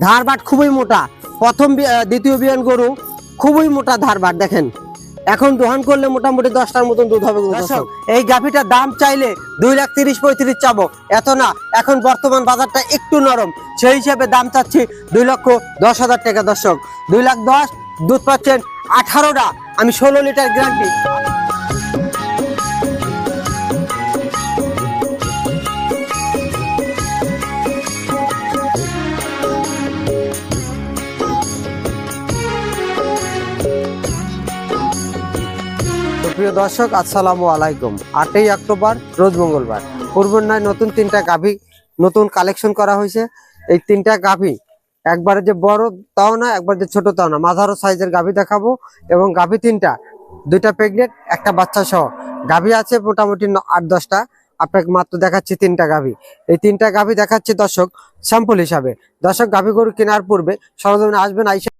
ধারবাট খুবই মোটা। প্রথম দ্বিতীয় বিয়ান গরু খুবই মোটা ধারবাট দেখেন। এখন দোহান করলে মোটামুটি দশটার মতন দুধ হবে এই গাভিটার দাম চাইলে দুই লাখ তিরিশ পঁয়ত্রিশ চাবো। এত না এখন বর্তমান বাজারটা একটু নরম। সেই হিসাবে দাম চাচ্ছি দুই লক্ষ দশ হাজার টাকা দর্শক। দুই লাখ দশ দুধ পাচ্ছেন আঠারোটা। আমি ষোলো লিটার গ্যারান্টি। প্রিয় দর্শক, আসসালামু আলাইকুম। আটই অক্টোবর, রোজ মঙ্গলবার। পূর্বন্যায় নতুন তিনটা গাভী নতুন কালেকশন করা হয়েছে। এই তিনটা গাভী একবারে যে বড় তাও না, একবার যে ছোট তাও না। মাঝারো সাইজের গাভী দেখাবো এবং গাভী তিনটা, দুইটা প্রেগনেন্ট, একটা বাচ্চা সহ। গাভী আছে মোটামুটি আট, দশটা। আপনাকে মাত্র দেখাচ্ছি তিনটা গাভী। এই তিনটা গাভী দেখাচ্ছি দর্শক স্যাম্পল হিসাবে। দর্শক, গাভী গরু কেনার পূর্বে সরজমিনে আসবেন, আইসা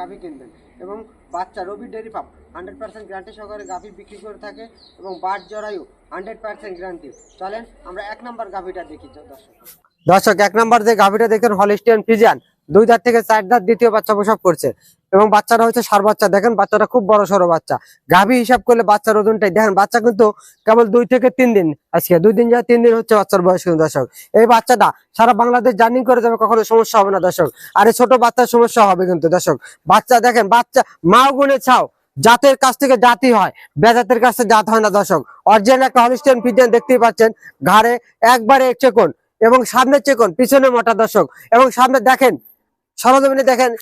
গাভী কিনবেন এবং বাচ্চা Rabi dairy farm hundred percent guarantee সহকারে গাভী বিক্রি করে থাকে এবং বাট জরায়ু হান্ড্রেড পার্সেন্ট গ্রান্টি চলেন, আমরা এক নম্বর গাভীটা দেখি, দর্শক। দর্শক, এক নম্বর যে গাভীটা দেখেন হলিস্টিয়ান ফিজিয়ান দুই দাঁত থেকে চার দাঁত দ্বিতীয় বাচ্চা প্রসব করছে। এবং বাচ্চাটা হচ্ছে সার বাচ্চা। দেখেন বাচ্চাটা খুব বড় সড়ো বাচ্চা। গাভী হিসাব করলে বাচ্চার ওজনটাই দেখেন বাচ্চা কিন্তু কেবল দুই থেকে তিন দিন আজকে। দুই দিন যা তিন দিন হচ্ছে বাচ্চার বয়স কিন্তু দর্শক। এই বাচ্চাটা সারা বাংলাদেশ জার্নি করে যাবে, কখনো সমস্যা হবে না দর্শক। আর এই ছোট বাচ্চার সমস্যা হবে কিন্তু দর্শক। বাচ্চা দেখেন, বাচ্চা মাও গুনে ছাও। জাতের কাছ থেকে জাতি হয়। বেজাতের কাছ জাত হয় না দর্শক। অরিজিনাল একটা হলিস্টিয়ান ফিজিয়ান দেখতেই পাচ্ছেন। ঘাড়ে একবারে চেকন এবং সামনে চেকন পিছনে মোটা দর্শক। এবং সামনে দেখেন সরজমিনে দেখেন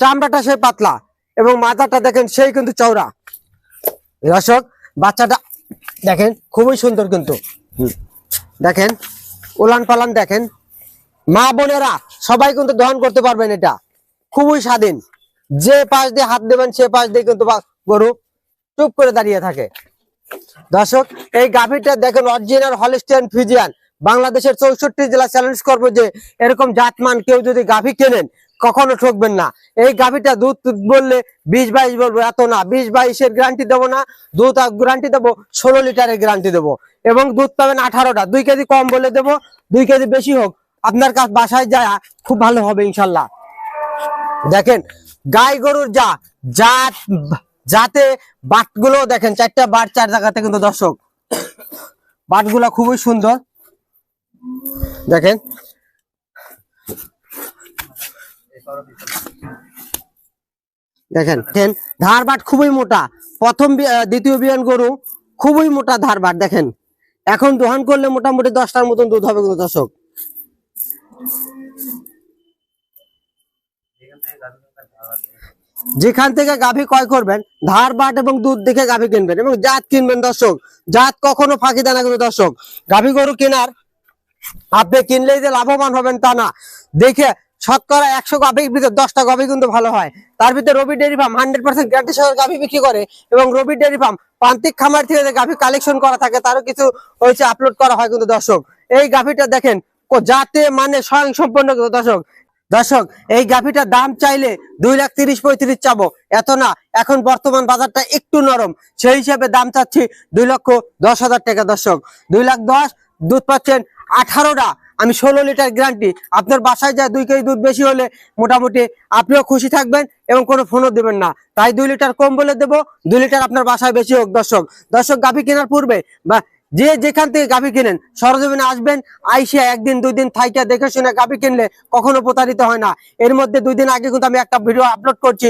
চামড়াটা সেই পাতলা এবং মাথাটা দেখেন সেই কিন্তু চওড়া। দর্শক, বাচ্চাটা দেখেন খুবই সুন্দর কিন্তু। দেখেন, উলান পালান দেখেন। মা বোনেরা সবাই কিন্তু দহন করতে পারবেন এটা। খুবই স্বাধীন। যে পাশ দিয়ে হাত দেবেন, সে পাশ দিয়ে কিন্তু গরু চুপ করে দাঁড়িয়ে থাকে। দর্শক, এই গাভীটা দেখেন অরিজিনাল হলিস্টিয়ান ফিজিয়ান বাংলাদেশের চৌষট্টি জেলা চ্যালেঞ্জ করব যে, এরকম জাতমান কেউ যদি গাভী কেনেন, কখনো ঠকবেন না। এই গাভীটা দুধ বললে বিশ বাইশ বলব, এত না। বিশ বাইশের গ্যারান্টি দেবো না, দুধ গ্যারান্টি দেবো, ষোলো লিটারের গ্যারান্টি দেবো। এবং দুধ পাবেন আঠারোটা। দুই কেজি কম বলে দেবো, দুই কেজি বেশি হোক, আপনার কাছ বাসায় যায়, খুব ভালো হবে ইনশাল্লাহ। দেখেন, গাই গরুর যা, জাত যাতে বাটগুলো দেখেন, চারটা বাট চার জায়গাতে কিন্তু দর্শক। বাটগুলো খুবই সুন্দর। দেখেন। দেখেন দেখেন ধার বাট খুবই মোটা। প্রথম দ্বিতীয় বিয়ান গরু, খুবই মোটা ধার বাট দেখেন। এখন দোহান করলে মোটামুটি দশটার মতন দুধ হবে কিন্তু দর্শক। যেখান থেকে গাভী ক্রয় করবেন ধার বাট এবং দুধ দেখে গাভী কিনবেন এবং জাত কিনবেন দর্শক। জাত কখনো ফাঁকি দেয় না কিন্তু দর্শক। গাভী গরু কেনার আপনি কিনলেই যে লাভবান হবেন তা না। দেখে শতকরা একশো গাভীর ভিতরে দশটা গাভী কিন্তু ভালো হয়। তার ভিতরে Rabi dairy farm hundred percent guarantee সহ গাভী বিক্রি করে এবং রবি ডেয়ারি ফার্ম প্রান্তিক খামার থেকে যে গাভী কালেকশন করা থাকে, তারও কিছু হয়েছে আপলোড করা হয় কিন্তু দর্শক। এই গাভীটা দেখেন যাতে মানে স্বয়ং সম্পন্ন কিন্তু দর্শক। দর্শক, এই গাভীটার দাম চাইলে দুই লাখ তিরিশ পঁয়ত্রিশ চাবো। এত না, এখন বর্তমান বাজারটা একটু নরম। সেই হিসাবে দাম চাচ্ছি দুই লক্ষ দশ হাজার টাকা দর্শক। দুই লাখ দশ, দুধ পাচ্ছেন আঠারোটা। আমি ষোলো লিটার গ্যারান্টি আপনার বাসায় যা দুই কেজি দুধ বেশি হলে মোটামুটি আপনিও খুশি থাকবেন এবং কোনো ফোনও দেবেন না। তাই দুই লিটার কম বলে দেবো। দুই লিটার আপনার বাসায় বেশি হোক দর্শক। দর্শক, গাভী কেনার পূর্বে বা যে যেখান থেকে গাভী কিনেন, সরজমিনে আসবেন আইসিয়া একদিন, দুই দিন থাইকা দেখে শুনে গাভী কিনলে কখনো প্রতারিত হয় না। এর মধ্যে দুই দিন আগে কিন্তু আমি একটা ভিডিও আপলোড করছি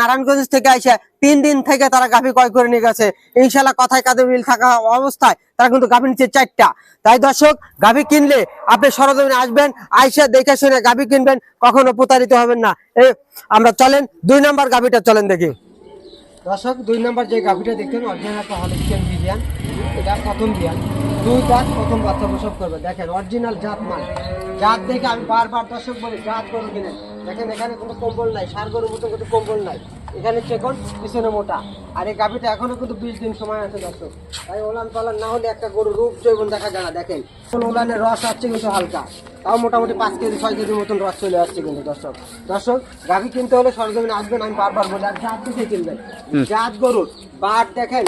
নারায়ণগঞ্জ থেকে আইসা তিন দিন থেকে তারা গাভী ক্রয় করে নিয়ে গেছে। ইনশাল্লাহ কথায় কাজে মিল থাকা অবস্থায় তারা কিন্তু গাভী নিচ্ছে চারটা। তাই দর্শক, গাভী কিনলে আপনি সরজমিনে আসবেন, আইসা দেখে শুনে গাভী কিনবেন, কখনো প্রতারিত হবেন না। এই আমরা চলেন, দুই নম্বর গাভীটা চলেন দেখি। দর্শক, দুই নম্বর যে গাভিটা দেখছেন অরিজিনাল হলিস্টিয়ান বিরিয়ান এটা প্রথম বিয়ান দুই দাঁত প্রথম বাচ্চা প্রসব করবে। দেখেন অরিজিনাল জাত মান জাত দেখে আমি বারবার দর্শক বলি জাত গরু কিনেন। দেখেন এখানে কোনো কম্বল নাই। সার গরুর মতো কিন্তু কম্বল নাই। এখানে চেকন পিছনে মোটা। আর এই গাভিটা এখনও কিন্তু বিশ দিন সময় আছে দর্শক। তাই ওলান পালান না হলে একটা গরু রূপ জৈবন দেখা যায় না। দেখেন কোন ওলানের রস আসছে কিন্তু হালকা। তাও মোটামুটি পাঁচ কেজি ছয় কেজির মতন রস চলে আসছে কিন্তু দর্শক। দর্শক গাভি কিনতে হলে সরজমিনে আসবেন আমি বারবার বলি আর জাত দেখে কিনবেন। জাত গরুর বাট দেখেন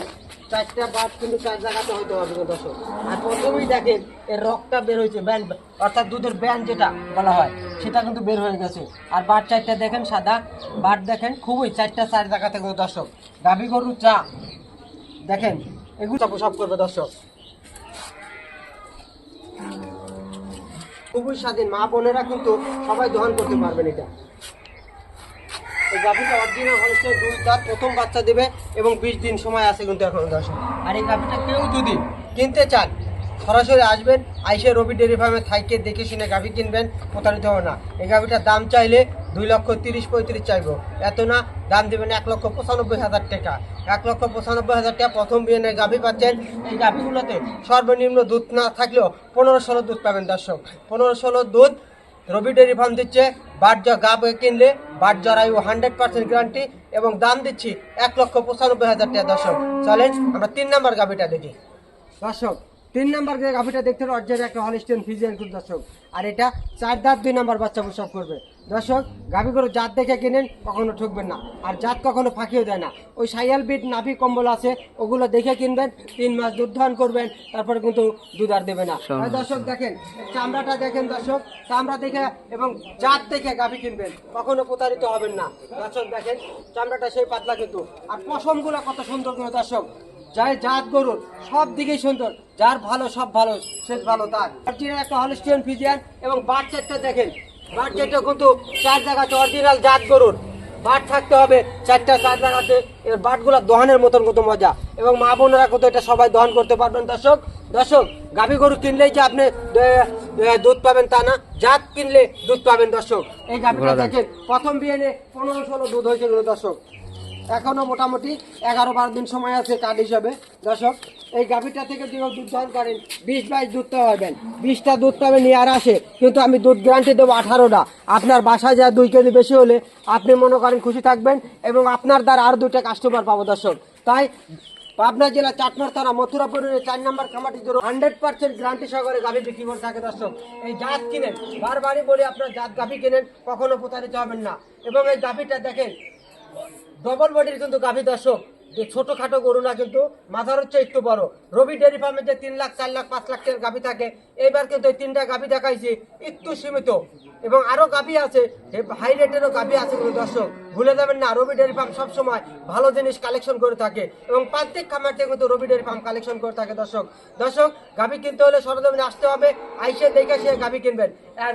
চারটা বাদ কিন্তু চার জায়গাতে হইতে হবে কিন্তু দর্শক। আর প্রথমেই দেখেন, এর রক্তটা বের হয়েছে, ব্যান, অর্থাৎ দুধের ব্যান যেটা বলা হয়, সেটা কিন্তু বের হয়ে গেছে। আর বাট চারটা দেখেন, সাদা বাট দেখেন, খুবই চারটা চার জায়গাতে কিন্তু দর্শক। গাভী গরু চা, দেখেন, এগুলো সব করবে দর্শক। খুবই স্বাধীন, মা বোনেরা কিন্তু সবাই দহন করতে পারবেন এটা। এই গাভিটা অরিজিনাল হলস্টের দুই দাঁত প্রথম বাচ্চা দেবে এবং বিশ দিন সময় আছে কিন্তু এখন দর্শক। আর এই গাভিটা কেউ যদি কিনতে চান সরাসরি আসবেন আইসে রবি ডেয়ারি ফার্মে থাইকে দেখে শুনে গাভি কিনবেন প্রতারিত হবে না। এই গাভিটার দাম চাইলে দুই লক্ষ তিরিশ পঁয়ত্রিশ চাইব। এত না দাম দেবেন এক লক্ষ পঁচানব্বই হাজার টাকা। এক লক্ষ পঁচানব্বই হাজার টাকা প্রথম বিয়ে গাভি পাচ্ছেন। এই গাভিগুলোতে সর্বনিম্ন দুধ না থাকলেও পনেরো ষোলো দুধ পাবেন দর্শক। পনেরো ষোলো দুধ রবি ডেরি ফার্ম দিচ্ছে। বাট জ গাব কিনলে বাট জরায়ু হান্ড্রেড পার্সেন্ট গ্যারান্টি এবং দাম দিচ্ছি এক লক্ষ পঁচানব্বই হাজার টাকা দর্শক। চলেন আমরা তিন নম্বর গাভিটা দেখি। দর্শক তিন নাম্বার যে গাভিটা দেখতে অর্জের একটা হলিস্টেন ফিজিয়ান কিন্তু দর্শক। আর এটা চার দাঁত দুই নাম্বার বাচ্চা প্রসব করবে। দর্শক গাভি গরু জাত দেখে কিনেন কখনো ঠকবেন না। আর জাত কখনো ফাঁকিও দেয় না। ওই সাইয়াল বিট নাভি কম্বল আছে ওগুলো দেখে কিনবেন তিন মাস দুধ ধান করবেন তারপরে কিন্তু দুধ আর দেবে না। দর্শক দেখেন চামড়াটা দেখেন দর্শক চামড়া দেখে এবং জাত দেখে গাভি কিনবেন কখনো প্রতারিত হবেন না। দর্শক দেখেন চামড়াটা সেই পাতলা কিন্তু। আর পশমগুলো কত সুন্দর করে দর্শক। যাই জাত গরুর সব দিকেই সুন্দর। যার ভালো সব ভালো শেষ ভালো তার। একটা হলিস্টিয়ান ফিজিয়ান এবং বাট চারটা দেখেন। বাট চারটা কিন্তু চার জায়গাতে অরিজিনাল জাত গরুর। বাট থাকতে হবে চারটা চার জায়গাতে। এর বাটগুলো দহনের মতন কত মজা। এবং মা বোনেরা কত এটা সবাই দহন করতে পারবেন। দর্শক দর্শক গাভী গরু কিনলেই যে আপনি দুধ পাবেন তা না। জাত কিনলে দুধ পাবেন দর্শক। এই গাভীটা দেখেন প্রথম বিয়ে পনেরো ষোলো দুধ হয়েছিল দর্শক। এখনও মোটামুটি এগারো বারো দিন সময় আছে কার্ড হিসাবে। দর্শক, এই গাভীটা থেকে যদি দুধ দহন করেন, বিশ বাইশ দুধ পাবেন বিশটা দুধ পাবেন আর আসে, কিন্তু আমি দুধ গ্যারান্টি দেবো আঠারোটা। আপনার বাসায় যা দুই কেজি বেশি হলে আপনি মনে করেন খুশি থাকবেন এবং আপনার দ্বারা আর দুইটা কাস্টমার পাবো দর্শক। তাই পাবনা জেলা চাটমার থানা মথুরাপুরের চার নম্বর খামাটি জোর হান্ড্রেড পার্সেন্ট গ্যারান্টি সহকারে গাভী বিক্রি করে থাকে দর্শক। এই জাত কিনেন, বারবারই বলে আপনার জাত গাভী কিনেন, কখনো প্রতারিত হবেন না। এবং এই গাভীটা দেখেন ডবল বডির কিন্তু গাভী দর্শক। যে ছোটখাটো গরু না কিন্তু মাথার হচ্ছে একটু বড়। রবি ডেয়ারি ফার্মে যে তিন লাখ, চার লাখ, পাঁচ লাখ টাকার গাভী থাকে, এইবার কিন্তু এই তিনটা গাভী দেখাইছি, একটু সীমিত। এবং আরও গাভী আছে, যে হাই রেটেরও গাভী আছে কিন্তু দর্শক। ভুলে যাবেন না, রবি ডেয়ারি ফার্ম সবসময় ভালো জিনিস কালেকশন করে থাকে এবং প্রত্যেক খামার থেকে কিন্তু রবি ডেয়ারি ফার্ম কালেকশন করে থাকে দর্শক। দর্শক, গাভী কিনতে হলে সরজমিনে আসতে হবে, আইসে দেখে সে গাভী কিনবেন। আর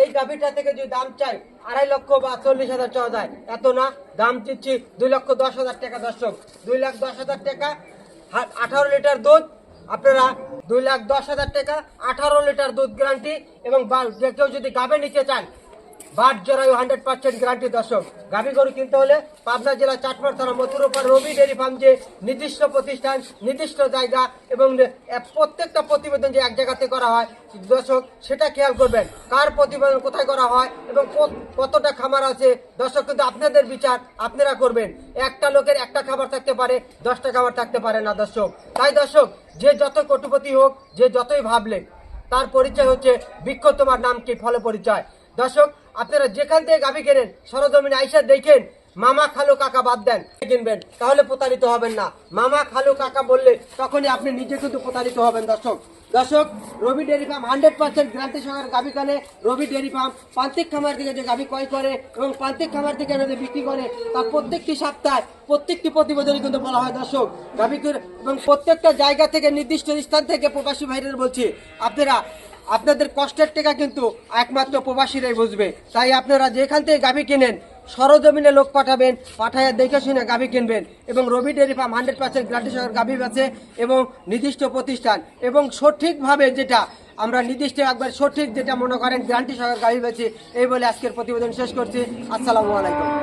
এই গাভীটা থেকে যদি দাম চাই, আড়াই লক্ষ বা চল্লিশ হাজার চাওয়া যায়। এত না, দাম দিচ্ছি দুই লক্ষ দশ হাজার টাকা দর্শক। দুই লাখ দশ হাজার টাকা আঠারো লিটার দুধ, আপনারা দুই লাখ দশ হাজার টাকা, আঠারো লিটার দুধ গ্যারান্টি এবং কেউ যদি গাভে নিতে চান বাট জরায়ু হান্ড্রেড পার্সেন্ট গ্যারান্টি দর্শক। গাভী গরু কিনতে হলে পাবনা জেলা চাটমার থানা মথুরপাড় রবি ডেয়ারি ফার্ম যে নির্দিষ্ট প্রতিষ্ঠান, নির্দিষ্ট জায়গা এবং প্রত্যেকটা প্রতিবেদন যে এক জায়গাতে করা হয়, দর্শক সেটা খেয়াল করবেন। কার প্রতিবেদন কোথায় করা হয় এবং কতটা খামার আছে, দর্শক কিন্তু আপনাদের বিচার আপনারা করবেন। একটা লোকের একটা খাবার থাকতে পারে, দশটা খাবার থাকতে পারে না দর্শক। তাই দর্শক, যে যত কটুপতি হোক, যে যতই ভাবলেন, তার পরিচয় হচ্ছে বৃক্ষ তোমার নাম কি, ফলে পরিচয়। দর্শক আপনারা যেখান থেকে গাভী কেনেন, সরজমিনে আইসা দেখেন, মামা খালু কাকা বাদ দেন কিনবেন। তাহলে প্রতারিত হবেন না। মামা খালু কাকা বললে তখনই আপনি নিজে কিন্তু প্রতারিত হবেন, দর্শক। দর্শক, Rabi dairy farm hundred percent guarantee সহকারে গাভী কানে। রবি ডেয়ারি ফার্ম প্রান্তিক খামার থেকে যে গাভী ক্রয় করে এবং প্রান্তিক খামার থেকে এনে যে বিক্রি করে তার প্রত্যেকটি সপ্তাহে, প্রত্যেকটি প্রতিবেদনই কিন্তু বলা হয়, দর্শক। গাভী এবং প্রত্যেকটা জায়গা থেকে, নির্দিষ্ট স্থান থেকে প্রবাসী ভাইদের বলছি, আপনারা আপনাদের কষ্টের টাকা কিন্তু একমাত্র প্রবাসীরাই বুঝবে। তাই আপনারা যেখান থেকে গাভী কিনেন, সরজমিনে লোক পাঠাবেন, পাঠায় দেখে শুনে গাভী কিনবেন এবং Rabi dairy farm hundred percent guarantee সহ গাভী আছে এবং নির্দিষ্ট প্রতিষ্ঠান এবং সঠিকভাবে যেটা আমরা নির্দিষ্ট একবার সঠিক যেটা মনে করেন গ্যারান্টি সহ গাভী বেছে এই বলে আজকের প্রতিবেদন শেষ করছি। আসসালামু আলাইকুম।